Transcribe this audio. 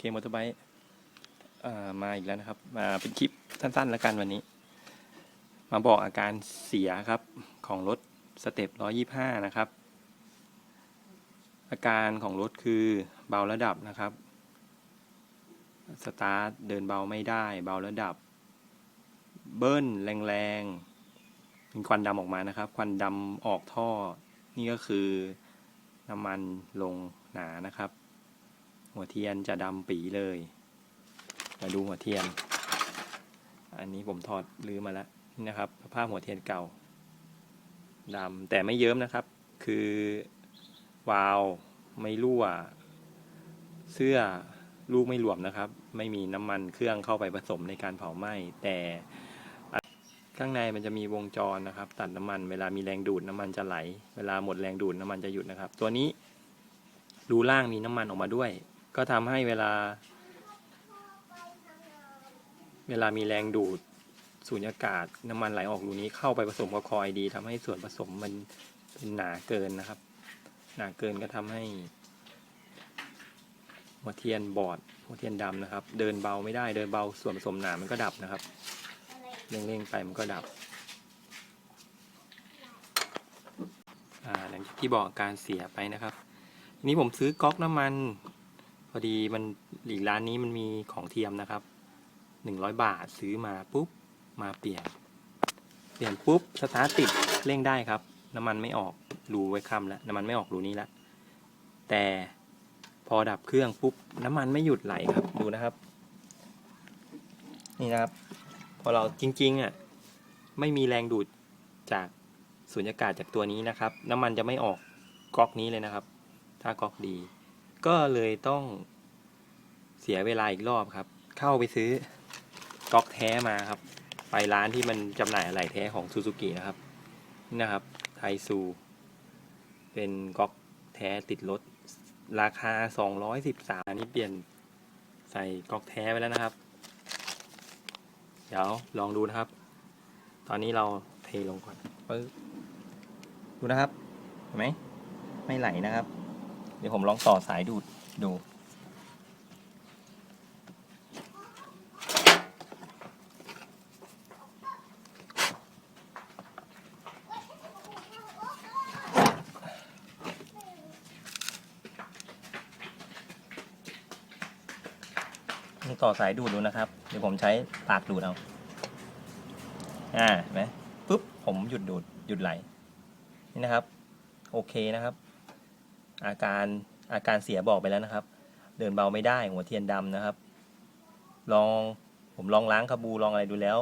เคมอเตอร์ไบค์มาอีกแล้วนะครับ มาเป็นคลิปสั้นๆแล้วกันวันนี้ มาบอกอาการเสียครับของรถสเต็ป125นะครับ อาการของรถคือเบาระดับนะครับ สตาร์ทเดินเบาไม่ได้ เบาระดับ เบิ้ลแรงๆมีควันดำออกมานะครับ ควันดำออกท่อ นี่ก็คือน้ำมันลงหนานะครับ หัวเทียนจะดำปีเลย มาดูหัวเทียน อันนี้ผมถอดลื้อมาแล้วนะครับภาพหัวเทียนเก่าดำแต่ไม่เยิ้มนะครับ คือวาล์วไม่รั่ว เสื้อลูกไม่หลวมนะครับ ไม่มีน้ำมันเครื่องเข้าไปผสมในการเผาไหม้แต่ข้างในมันจะมีวงจรนะครับ ตัดน้ำมัน เวลามีแรงดูดน้ำมันจะไหล เวลาหมดแรงดูดน้ำมันจะหยุดนะครับ ตัวนี้รูล่างมีน้ำมันออกมาด้วย ก็ทำให้เวลา เวลามีแรงดูดสูญญากาศน้ำมันไหลออกรูนี้เข้าไปผสมกับคอยดีทำให้ส่วนผสมมันเป็นหนาเกินนะครับ หนาเกินก็ทำให้หัวเทียนบอดหัวเทียนดำนะครับ เดินเบาไม่ได้เดินเบาส่วนผสมหนามันก็ดับนะครับเร่งๆไปมันก็ดับอ่าหลังจากที่บอกอการเสียไปนะครับนี้ผมซื้อก๊อกน้ำมัน พอดีมันอีกร้านนี้มันมีของเทียมนะครับหนึ่งร้อยบาทซื้อมาปุ๊บมาเปลี่ยน เปลี่ยนปุ๊บสตาร์ทติดเร่งได้ครับ น้ำมันไม่ออกรูไว้คำแล้วน้ำมันไม่ออกรูนี้แล้วแต่พอดับเครื่องปุ๊บน้ำมันไม่หยุดไหลครับดูนะครับ นี่นะครับ พอเราจริงๆอะไม่มีแรงดูดจากสุญญากาศจากตัวนี้นะครับ น้ำมันจะไม่ออกก๊อกนี้เลยนะครับ ถ้าก๊อกดี ก็เลยต้องเสียเวลาอีกรอบครับ เข้าไปซื้อก๊อกแท้มาครับ ไปร้านที่มันจำหน่ายอะไหล่แท้ของซูซูกินะครับนี่นะครับ ไทซู เป็นก๊อกแท้ติดรถ ราคา 213อันนี้เปลี่ยนใส่ก๊อกแท้ไปแล้วนะครับ เดี๋ยวลองดูนะครับ ตอนนี้เราเทลงก่อนปึ๊บดูนะครับเห็นไหมไม่ไหลนะครับ เดี๋ยวผมลองต่อสายดูดดูต่อสายดูดดูนะครับ เดี๋ยวผมใช้ปากดูดเอา อ่าเห็นไหมปุ๊บ ผมหยุดดูด หยุดไหล นี่นะครับ โอเคนะครับ อาการอาการเสียบอกไปแล้วนะครับ เดินเบาไม่ได้หัวเทียนดำนะครับ ลองผมลองล้างคาบูลองอะไรดูแล้ว